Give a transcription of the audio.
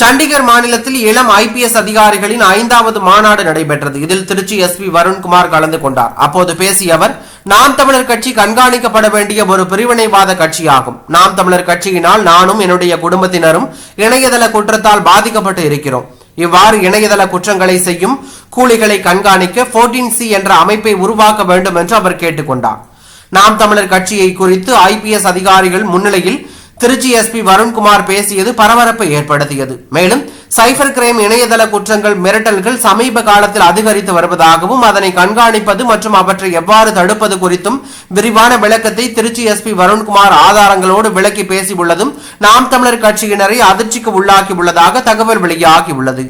சண்டிகர் மாநிலத்தில் இளம் ஐபிஎஸ் அதிகாரிகளின் ஐந்தாவது மாநாடு நடைபெற்றது. இதில் திருச்சி எஸ்பி வருண்குமார் கலந்து கொண்டார். அப்போது பேசிய அவர் நாம் தமிழர் கட்சி கண்காணிக்கப்பட வேண்டிய ஒரு பிரிவினைவாத கட்சியாகும். நாம் தமிழர் கட்சியினால் நானும் என்னுடைய குடும்பத்தினரும் இணையதள குற்றத்தால் பாதிக்கப்பட்டு இருக்கிறோம். இவ்வாறு இணையதள குற்றங்களை செய்யும் கூலிகளை கண்காணிக்க 14C சி என்ற அமைப்பை உருவாக்க வேண்டும் என்று அவர் கேட்டுக்கொண்டார் நாம் தமிழர் கட்சியை குறித்து ஐபிஎஸ் அதிகாரிகள் முன்னிலையில் திருச்சி எஸ்பி வருண்குமார் பேசியது பரபரப்பை ஏற்படுத்தியது. மேலும் சைபர் கிரைம் இணையதள குற்றங்கள் மிரட்டல்கள் சமீப காலத்தில் அதிகரித்து வருவதாகவும் அதனை கண்காணிப்பது மற்றும் அவற்றை எவ்வாறு தடுப்பது குறித்தும் விரிவான விளக்கத்தை திருச்சி எஸ்பி வருண்குமார் ஆதாரங்களோடு விளக்கி பேசியுள்ளதும் நாம் தமிழர் கட்சியினரை அதிர்ச்சிக்கு உள்ளாக்கியுள்ளதாக தகவல் வெளியாகியுள்ளது.